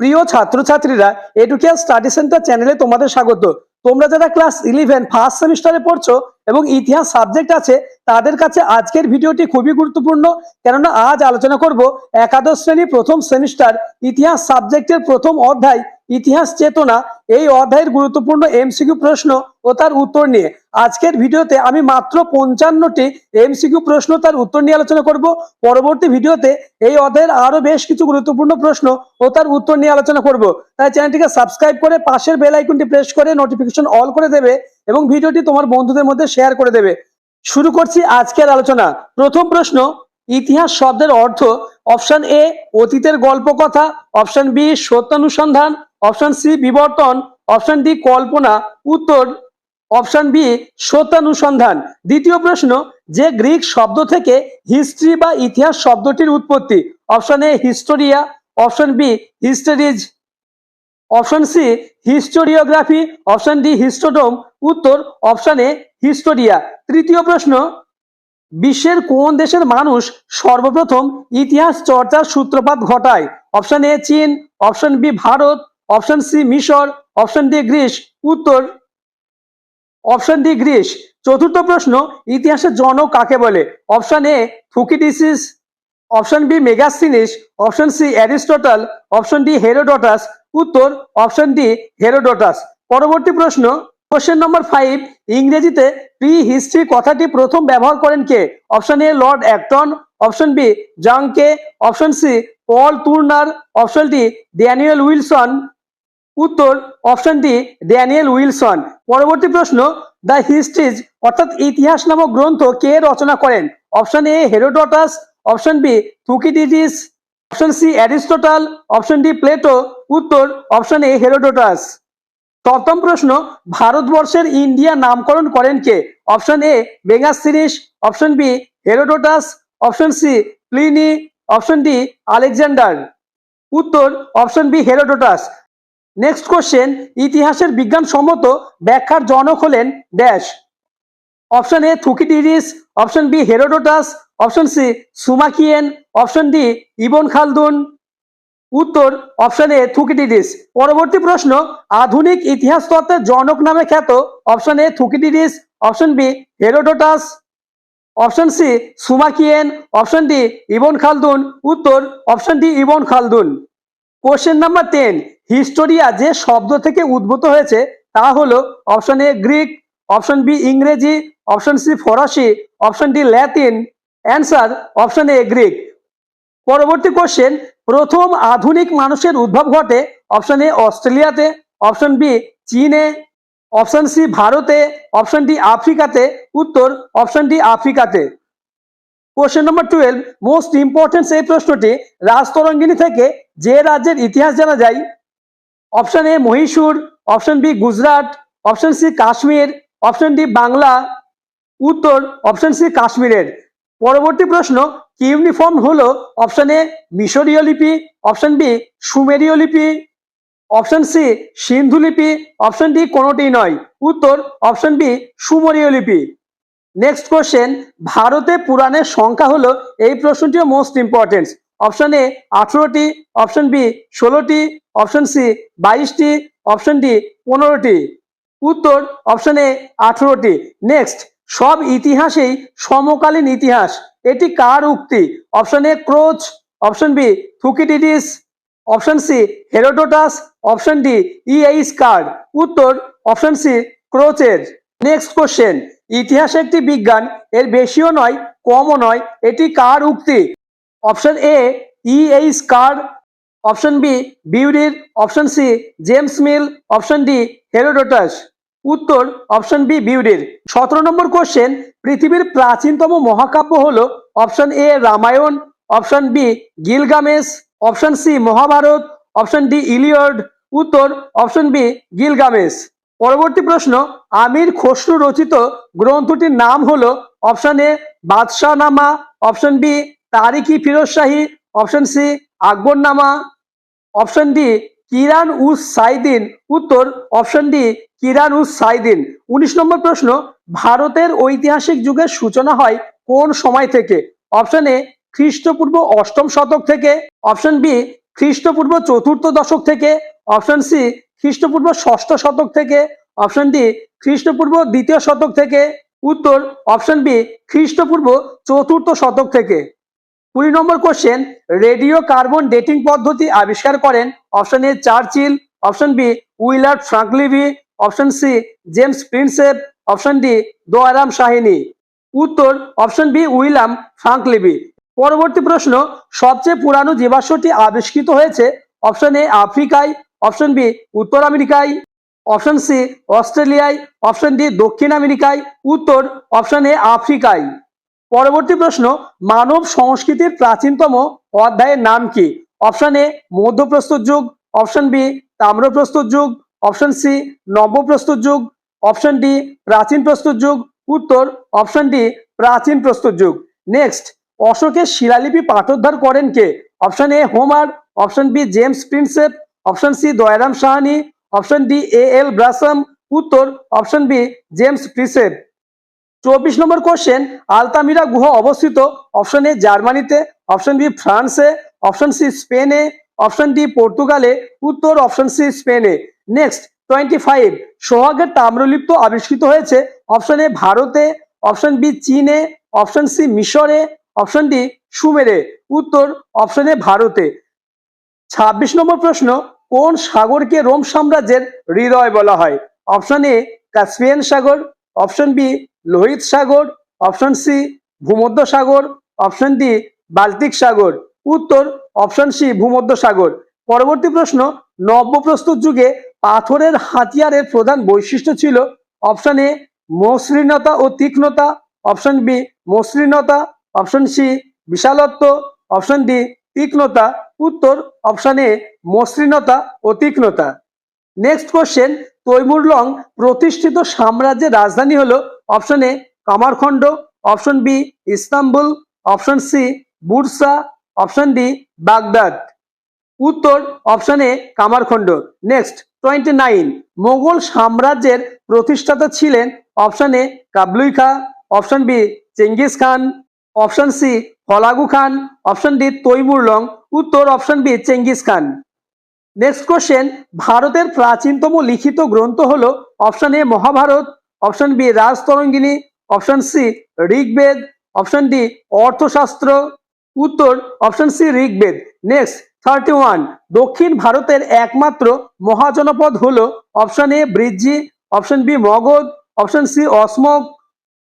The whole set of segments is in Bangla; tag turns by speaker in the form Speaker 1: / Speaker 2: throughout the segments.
Speaker 1: প্রিয় ছাত্রছাত্রীরা এডুকেয়ার স্টাডি সেন্টার চ্যানেলে তোমাদের স্বাগত। তোমরা যারা ক্লাস ইলেভেন ফার্স্ট সেমিস্টারে পড়ছো এবং ইতিহাস সাবজেক্ট আছে, তাদের কাছে আজকের ভিডিওটি খুবই গুরুত্বপূর্ণ। কেননা আজ আলোচনা করব একাদশ শ্রেণি প্রথম সেমিস্টার ইতিহাস সাবজেক্টের প্রথম অধ্যায় ইতিহাস চেতনা, এই অধ্যায়ের গুরুত্বপূর্ণ এমসিকিউ প্রশ্ন ও তার উত্তর নিয়ে। আজকের ভিডিওতে আমি মাত্র পঞ্চান্নটি এমসিকিউ প্রশ্ন তার উত্তর নিয়ে আলোচনা করব। পরবর্তী ভিডিওতে এই অধ্যায়ের আরও বেশ কিছু গুরুত্বপূর্ণ প্রশ্ন ও তার উত্তর নিয়ে আলোচনা করব। তাই চ্যানেলটিকে সাবস্ক্রাইব করে পাশের বেল আইকনটি প্রেস করে নোটিফিকেশন অল করে দেবে এবং ভিডিওটি তোমার বন্ধুদের মধ্যে শেয়ার করে দেবে। শুরু করছি আজকের আলোচনা। প্রথম প্রশ্ন, ইতিহাস শব্দের অর্থ অপশন এ, অতীতের গল্প কথা অপশন বি, সত্যানুসন্ধান অপশন সি বিবর্তন। অপশন ডি কল্পনা। উত্তর অপশন বি সত্যানুসন্ধান। দ্বিতীয় প্রশ্ন, যে গ্রিক শব্দ থেকে হিস্ট্রি বা ইতিহাস শব্দটির উৎপত্তি? Option A hysteria. Option B হিস্টেরিজ। Option C historiography. Option D হিস্টোডোম। উত্তর অপশন এ হিস্টোরিয়া। তৃতীয় প্রশ্ন, বিশ্বের কোন দেশের মানুষ সর্বপ্রথম ইতিহাস চর্চার সূত্রপাত ঘটায়? অপশন এ চীন। Option B Bharat. Option C মিশর, অপশন ডি গ্রিস, উত্তর, অপশন ডি গ্রিস। চতুর্থ প্রশ্ন ইতিহাসের জনক কাকে বলে? Option A Thucydides option B Megasthenes option C Aristotle, option D Herodotus, উত্তর, অপশন ডি হেরোডটাস। পরবর্তী প্রশ্ন, কোশ্চেন নম্বর ফাইভ, ইংরেজিতে প্রি হিস্ট্রি কথাটি প্রথম ব্যবহার করেন কে? Option A, Lord Acton, option B, জাংকে, option C, Paul Turner, option D, Daniel Wilson উত্তর অপশন ডি ড্যানিয়েল উইলসন পরবর্তী প্রশ্ন দ্য হিস্ট্রিজ অর্থাৎ ইতিহাস নামক গ্রন্থ কে রচনা করেন? Option A Herodotus option B Thucydides option C Aristotle option D Plato উত্তর অপশন এ হেরোডোটাস সপ্তম প্রশ্ন, ভারতবর্ষের ইন্ডিয়া নামকরণ করেন কে? Option A বেঙ্গাসিরিস option B Herodotus option C Pliny option D Alexander উত্তর option B Herodotus next question ইতিহাসের বিজ্ঞানসম্মত ব্যাখ্যার জনক হলেন dash. Option A Thucydides option B Herodotus. Option C সুমাকিয়েন। Option D Ibn Khaldun. উত্তর অপশন এ থুকিডিডিস পরবর্তী প্রশ্ন, আধুনিক ইতিহাস তত্ত্বের জনক নামে খ্যাত। Option A Thucydides option B Herodotus. Option C Sima Qian. Option D Ibn Khaldun. উত্তর option D Ibn Khaldun. Question number ten historia যে শব্দ থেকে উদ্ভূত হয়েছে, তা হলো option A Greek, option B ইংরেজি, অপশন সি ফরাসি, option D Latin, answer option A Greek. পরবর্তী কোশ্চেন, প্রথম আধুনিক মানুষের উদ্ভব ঘটে অপশন এ অস্ট্রেলিয়াতে, অপশন বি চীনে, অপশন সি ভারতে, অপশন ডি আফ্রিকাতে, উত্তর option D আফ্রিকাতে। Question number twelve most important এই প্রশ্নটি রাজতরঙ্গিনী থেকে যে রাজ্যের ইতিহাস জানা যায় option A Mysore option B Gujarat option C Kashmir option D Bangla উত্তর অপশন সি কাশ্মীরের পরবর্তী প্রশ্ন, কি ইউনিফর্ম হলো? অপশন এ মিশরীয় লিপি। অপশন বি সুমেরীয় লিপি। অপশন সি সিন্ধু লিপি। অপশন ডি কোনোটি নয়। উত্তর অপশন বি সুমরীয় লিপি। নেক্সট কোশ্চেন ভারতে পুরাণের সংখ্যা হলো, এই প্রশ্নটিও মোস্ট ইম্পর্টেন্ট অপশন এ আঠেরোটি অপশন বি ষোলোটি অপশন সি বাইশটি অপশন ডি পনেরোটি উত্তর অপশন এ আঠেরোটি নেক্সট সব ইতিহাসেই সমকালীন ইতিহাস। এটি কার উক্তি? Option A Croce. Option B Thucydides option C Herodotus. Option D E H Carr. উত্তর অপশন সি ক্রোচের। নেক্সট কোশ্চেন ইতিহাস একটি বিজ্ঞান, এর বেশিও নয়, কমও নয়, এটি কার উক্তি? Option A E E H Carr option B বিউরির, option C James Mill option D Herodotus উত্তর, অপশন বি বিউরির। সতেরো নম্বর কোশ্চেন পৃথিবীর প্রাচীনতম মহাকাব্য হল option A Ramayan, option B Gilgamesh, option C Mahabharat, option D Iliad. উত্তর, অপশন বি গিলগামেশ। পরবর্তী প্রশ্ন, আমির খসরু রচিত গ্রন্থটির নাম হল option A Badshahnama option B Tarikh Firoz Shahi option C Akbarnama option D Qiran us Sadain, উত্তর অপশন ডি কিরান উস সাইদিন। উনিশ নম্বর প্রশ্ন, ভারতের ঐতিহাসিক যুগের সূচনা হয় কোন সময় থেকে? অপশন এ খ্রিস্টপূর্ব অষ্টম শতক থেকে। অপশন বি খ্রিস্টপূর্ব চতুর্থ দশক থেকে। অপশন সি খ্রিস্টপূর্ব ষষ্ঠ শতক থেকে। অপশন ডি খ্রিস্টপূর্ব দ্বিতীয় শতক থেকে। উত্তর অপশন বি খ্রিস্টপূর্ব চতুর্থ শতক থেকে। কুড়ি number question radio carbon dating পদ্ধতি আবিষ্কার করেন option A Churchill option B Willard ফ্রাঙ্কলিভি option C James Prinsep option D Dayaram Sahni. উত্তর অপশন বি উইলাম ফ্রাঙ্কলিভি। পরবর্তী প্রশ্ন, সবচেয়ে পুরানো জীবাশ্মটি আবিষ্কৃত হয়েছে অপশন এ আফ্রিকায় অপশন বি উত্তর আমেরিকায় অপশন সি অস্ট্রেলিয়ায় অপশন ডি দক্ষিণ আমেরিকায়, উত্তর অপশন এ আফ্রিকায়। পরবর্তী প্রশ্ন, মানব সংস্কৃতির প্রাচীনতম অধ্যায়ের নাম কি? অপশন এ মধ্যপ্রস্তর যুগ। অপশন বি তাম্রপ্রস্তর যুগ। অপশন সি নব্যপ্রস্তর যুগ। অপশন ডি প্রাচীন প্রস্তর যুগ। উত্তর, অপশন ডি প্রাচীন প্রস্তর যুগ। নেক্সট, অশোকের শিলালিপি পাঠোদ্ধার করেন কে? Option A, Homer. Option B, James Prinsep. Option C, Dayaram Sahni. Option D, A L Basham. উত্তর, অপশন বি, জেমস প্রিন্সেপ। চব্বিশ নম্বর কোশ্চেন আলতামিরা গুহা অবস্থিত। অপশন এ জার্মানিতে অপশন বি ফ্রান্সে অপশন সি স্পেনে অপশন ডি পর্তুগালে, উত্তর অপশন সি স্পেনে। নেক্সট টোয়েন্টি ফাইভ সোহাগের তাম্রলিপ্ত আবিষ্কৃত হয়েছে। অপশন এ ভারতে অপশন বি চীনে অপশন সি মিশরে অপশন ডি সুমেরে। উত্তর অপশন এ ভারতে। ছাব্বিশ নম্বর প্রশ্ন, কোন সাগরকে রোম সাম্রাজ্যের হৃদয় বলা হয়? অপশন এ কাস্পিয়ান সাগর অপশন বি লোহিত সাগর অপশন সি ভূমধ্য সাগর অপশন ডি বাল্টিক সাগর। উত্তর অপশন সি ভূমধ্য সাগর। পরবর্তী প্রশ্ন নব্যপ্রস্তর যুগে পাথরের হাতিয়ারের প্রধান বৈশিষ্ট্য ছিল অপশন এ মসৃণতা ও তীক্ষ্ণতা অপশন বি মসৃণতা অপশন সি বিশালত্ব অপশন ডি তীক্ষ্ণতা। উত্তর অপশন এ মসৃণতা ও তীক্ষ্ণতা। নেক্সট কোশ্চেন তৈমুরলং প্রতিষ্ঠিত সাম্রাজ্যের রাজধানী হলো option A কামারখন্ড option B Istanbul, option C Bursa, option D Baghdad. উত্তর অপশন এ কামারখন্ড নেক্সট টোয়েন্টি নাইন মোগল সাম্রাজ্যের প্রতিষ্ঠাতা ছিলেন অপশন এ কাবলুই খা, option B Genghis Khan, option C ফলাগু খান, অপশন ডি তৈমুরলং উত্তর option B Genghis Khan. Next question ভারতের প্রাচীনতম লিখিত গ্রন্থ হলো option A Mahabharat. Option B, Rajatarangini, option C, Rigveda, option D, Arthashastra, উত্তর option C, Rigveda. Next thirty one দক্ষিণ ভারতের একমাত্র মহাজনপদ হল option A, Vrijji, option B, Magadh, option C Asmaka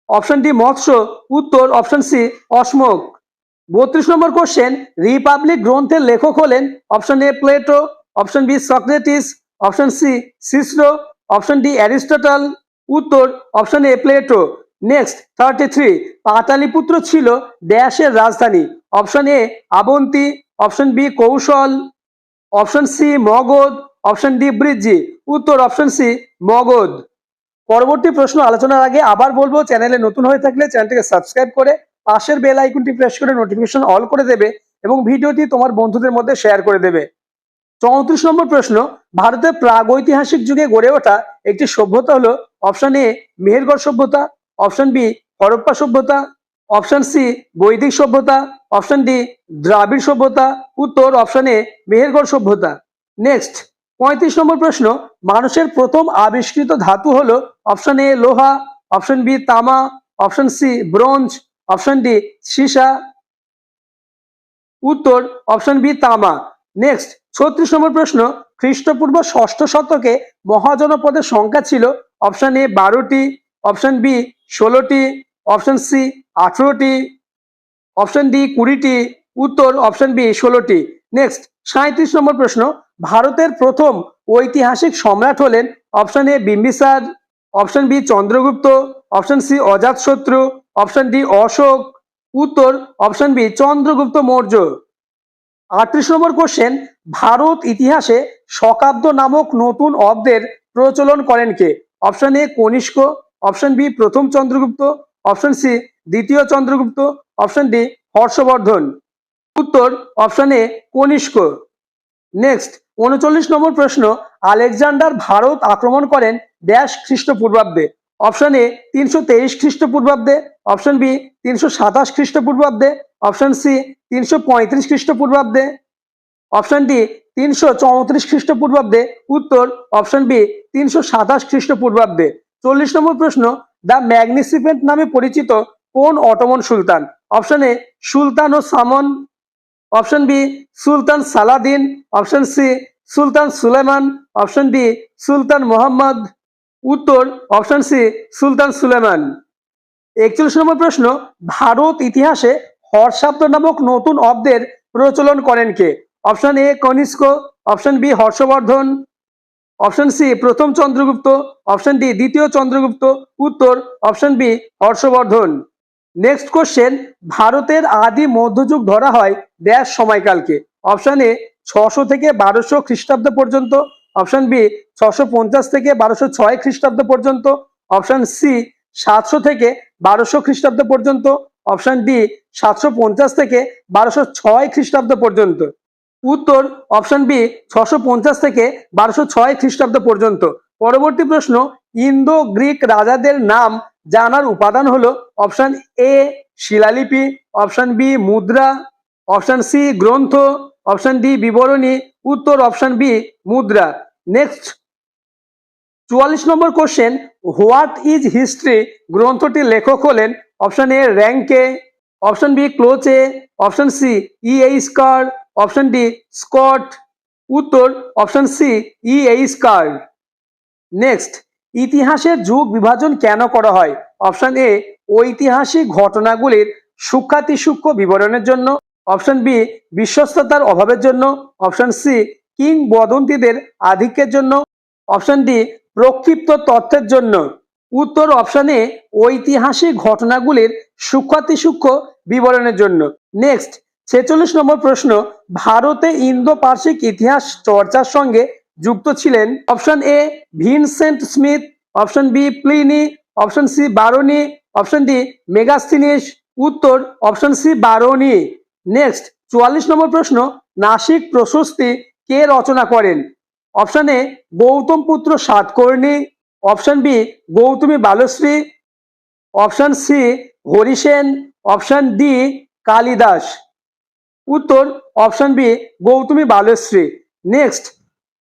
Speaker 1: option D, Matsya, উত্তর অপশন সি অসমক বত্রিশ নম্বর কোশ্চেন রিপাবলিক গ্রন্থের লেখক হলেন option A, Plato, option B, Socrates, option C, Cicero, option D, Aristotle উত্তর option A Plato next thirty three Pataliputra ছিল ড্যাশের রাজধানী। Option A Avanti option B Kosala. Option C Magadh. Option D Vrijji. উত্তর অপশন সি মগধ। পরবর্তী প্রশ্ন আলোচনার আগে আবার বলব, চ্যানেলে নতুন হয়ে থাকলে চ্যানেলটিকে সাবস্ক্রাইব করে পাশের বেল আইকনটি প্রেস করে নোটিফিকেশন অল করে দেবে এবং ভিডিওটি তোমার বন্ধুদের মধ্যে শেয়ার করে দেবে। চৌত্রিশ নম্বর প্রশ্ন, ভারতের প্রাগৈতিহাসিক যুগে গড়ে ওঠা একটি সভ্যতা হলো অপশন এ মেহেরগড় সভ্যতা, অপশন বি হরপ্পা সভ্যতা, অপশন সি বৈদিক সভ্যতা, অপশন ডি দ্রাবিড় সভ্যতা, উত্তর অপশন এ মেহেরগড় সভ্যতা। নেক্সট, পঁয়ত্রিশ নম্বর প্রশ্ন, মানুষের প্রথম আবিষ্কৃত ধাতু হলো অপশন এ লোহা, অপশন বি তামা, option C bronze, option D সীসা, উত্তর অপশন বি তামা। নেক্সট, ছত্রিশ নম্বর প্রশ্ন, খ্রিস্টপূর্ব ষষ্ঠ শতকে মহাজনপদের সংখ্যা ছিল অপশন এ বারোটি। অপশন বি ষোলোটি। অপশন সি আঠেরোটি। অপশন ডি কুড়িটি। উত্তর অপশন বি ষোলোটি। নেক্সট সাঁত্রিশ নম্বর প্রশ্ন। ভারতের প্রথম ঐতিহাসিক সম্রাট হলেন option A Bimbisara. Option B Chandragupta. Option C Ajatashatru option D Ashoka. উত্তর অপশন বি চন্দ্রগুপ্ত মৌর্য। আটত্রিশ নম্বর কোশ্চেন ভারত ইতিহাসে শকাব্দ নামক নতুন অব্দের প্রচলন করেন কে? Option A Kanishka option B প্রথম চন্দ্রগুপ্ত অপশন সি দ্বিতীয় চন্দ্রগুপ্ত অপশন ডি হর্ষবর্ধন উত্তর অপশন এ কনিষ্ক নেক্সট উনচল্লিশ নম্বর প্রশ্ন, আলেকজান্ডার ভারত আক্রমণ করেন ড্যাশ খ্রিস্টপূর্বাব্দে। অপশন এ তিনশো তেইশ খ্রিস্টপূর্বাব্দে। অপশন বি তিনশো সাতাশ খ্রিস্টপূর্বাব্দে। অপশন সি তিনশো পঁয়ত্রিশ খ্রিস্টপূর্বাব্দে। অপশন ডি তিনশো চৌত্রিশ খ্রিস্টপূর্বাব্দে। উত্তর, অপশন বি, তিনশো সাতাশ খ্রিস্টপূর্বাব্দে। চল্লিশ নম্বর প্রশ্ন, দ্য ম্যাগনিসিপেন্ট নামে পরিচিত কোন অটোমন সুলতান? অপশন এ, সুলতান ও সামন। অপশন বি, সুলতান সালাদিন। অপশন সি, সুলতান সুলেমান। অপশন ডি, সুলতান মোহাম্মদ। উত্তর, অপশন সি, সুলতান সুলেমান। একচল্লিশ নম্বর প্রশ্ন, ভারত ইতিহাসে হর্ষাব্দ নামক নতুন অব্দের প্রচলন করেন কে? Option A Kanishka option B Harshavardhana option C প্রথম চন্দ্রগুপ্ত অপশন ডি দ্বিতীয় চন্দ্রগুপ্ত উত্তর option B Harshavardhana next question ভারতের আদি মধ্যযুগ ধরা হয় ড্যাশ সময়কালকে। অপশন এ ছশো থেকে বারোশো খ্রিস্টাব্দ পর্যন্ত। অপশন বি ছশো পঞ্চাশ থেকে বারোশো ছয় খ্রিস্টাব্দ পর্যন্ত। অপশন সি সাতশো থেকে বারোশো খ্রিস্টাব্দ পর্যন্ত। অপশন ডি সাতশো পঞ্চাশ থেকে বারোশো ছয় খ্রিস্টাব্দ পর্যন্ত। উত্তর অপশন বি ছশো থেকে বারোশো ছয় খ্রিস্টাব্দ পর্যন্ত। পরবর্তী প্রশ্ন ইন্দো গ্রিক রাজাদের নাম জানার উপাদান হলো অপশন এ শিলালিপি, অপশন বি মুদ্রা, অপশন সি গ্রন্থ, অপশন ডি বিবরণী, উত্তর অপশন বি মুদ্রা। নেক্সট, চুয়াল্লিশ number question, what is history? গ্রন্থটির লেখক হলেন option A Ranke, option B Croce, option C E H Carr option D, Scott, উত্তর, option C, E H Carr next, ইতিহাসের যুগ বিভাজন কেন করা হয়? অপশন এ, ঐতিহাসিক ঘটনাগুলির সূক্ষাতি সূক্ষ্ম বিবরণের জন্য। অপশন বি, বিশ্বস্ততার অভাবের জন্য। অপশন সি, কিংবদন্তিদের আধিক্যের জন্য। অপশন ডি, প্রক্ষিপ্ত তথ্যের জন্য। উত্তর অপশনে ঐতিহাসিক ঘটনাগুলির সূক্ষাতি সূক্ষ্ম বিবরণের জন্য। নেক্সট ছেচল্লিশ নম্বর প্রশ্ন, ভারতে ইন্দো পার্শ্বিক ইতিহাস চর্চার সঙ্গে যুক্ত ছিলেন? Option A, Vincent Smith, option B, Pliny, option C, Barani, option D Megasthenes উত্তর অপশন সি, বারোনি। নেক্সট, চুয়াল্লিশ নম্বর প্রশ্ন, নাসিক প্রশস্তি কে রচনা করেন? Option A, Gautamiputra Satakarni, option B, Gautami Balashri, option C, Harisena, option D, Kalidasa. উত্তর option B, Gautami Balashri. Next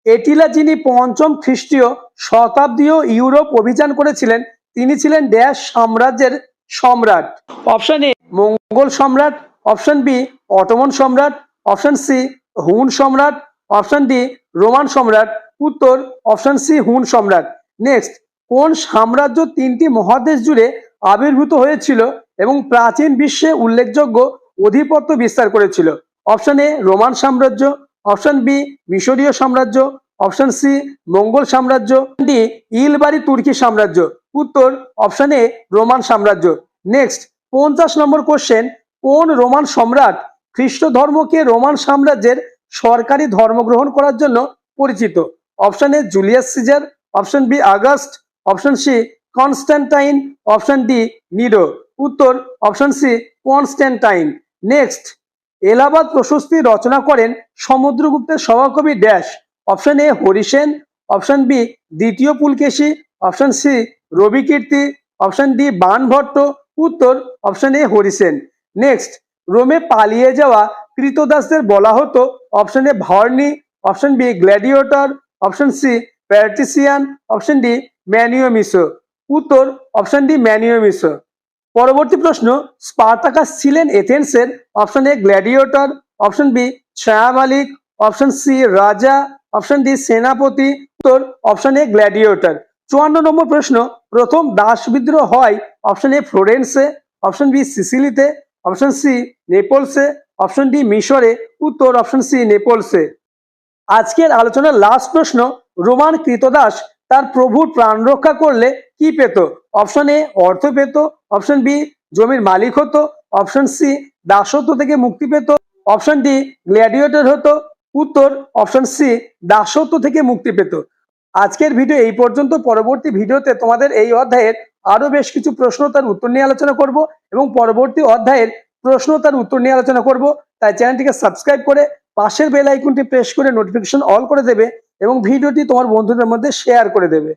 Speaker 1: Attila যিনি পঞ্চম খ্রিস্টীয় শতাব্দীয় ইউরোপ অভিযান করেছিলেন, তিনি ছিলেন ড্যাশ সাম্রাজ্যের সম্রাট। অপশন এ মঙ্গল সম্রাট। অপশন বি অটোমন সম্রাট। অপশন সি হুন সম্রাট। অপশন ডি রোমান সম্রাট। উত্তর অপশন সি হুন সম্রাট। নেক্সট কোন সাম্রাজ্য তিনটি মহাদেশ জুড়ে আবির্ভূত হয়েছিল এবং প্রাচীন বিশ্বে উল্লেখযোগ্য অধিপত্য বিস্তার করেছিল। অপশন এ রোমান সাম্রাজ্য, অপশন বি মিশরীয় সাম্রাজ্য, অপশন সি মঙ্গল সাম্রাজ্য ডি ইলবাড়ি তুর্কি সাম্রাজ্য। উত্তর অপশন এ রোমান সাম্রাজ্য। নেক্সট, পঞ্চাশ নম্বর কোশ্চেন, কোন রোমান সম্রাট খ্রিস্ট ধর্মকে রোমান সাম্রাজ্যের সরকারি ধর্ম গ্রহণ করার জন্য পরিচিত? Option A Julius Caesar, option B August, option C Constantine option D Nido উত্তর, option C Constantine next Allahabad Prashasti রচনা করেন সমুদ্রগুপ্তের সভাকবি dash option A Harisena option B দ্বিতীয় Pulakeshin. Option C Ravikirti option D Banabhatta উত্তর অপশন এ হরিসেন নেক্সট রোমে পালিয়ে যাওয়া কৃতদাসদের বলা হতো option A ভর্নি। Option B gladiator. Option C patrician option D ম্যানিওমিসো। উত্তর অপশন ডি ম্যানিওমিসো। পরবর্তী প্রশ্ন, স্পার্তাকাস ছিলেন এথেন্সের option A gladiator, option B ছায়া মালিক অপশন সি রাজা, অপশন ডি সেনাপতি, উত্তর অপশন এ গ্ল্যাডিয়েটর। চুয়ান্ন নম্বর প্রশ্ন, প্রথম দাস বিদ্রোহ হয় অপশন এ ফ্লোরেন্সে, অপশন বি সিসিলিতে, অপশন সি নেপলসে, অপশন ডি মিশরে, উত্তর অপশন সি নেপলসে। আজকের আলোচনার লাস্ট প্রশ্ন, রোমান কৃতদাস তার প্রভুর প্রাণ রক্ষা করলে কি পেত? অপশন এ অর্থ পেত, অপশন বি জমির মালিক হতো, অপশন সি দাসত্ব থেকে মুক্তি পেত, অপশন ডি গ্ল্যাডিয়েটর হতো, উত্তর অপশন সি দাসত্ব থেকে মুক্তি পেত। আজকের ভিডিও এই পর্যন্ত, পরবর্তী ভিডিওতে তোমাদের এই অধ্যায়ের আরও বেশ কিছু প্রশ্ন তার উত্তর নিয়ে আলোচনা করব এবং পরবর্তী অধ্যায়ের প্রশ্ন তার উত্তর নিয়ে আলোচনা করব। তাই চ্যানেলটিকে সাবস্ক্রাইব করে পাশের বেল আইকনটি প্রেস করে নোটিফিকেশন অল করে দেবে এবং ভিডিওটি তোমার বন্ধুদের মধ্যে শেয়ার করে দেবে।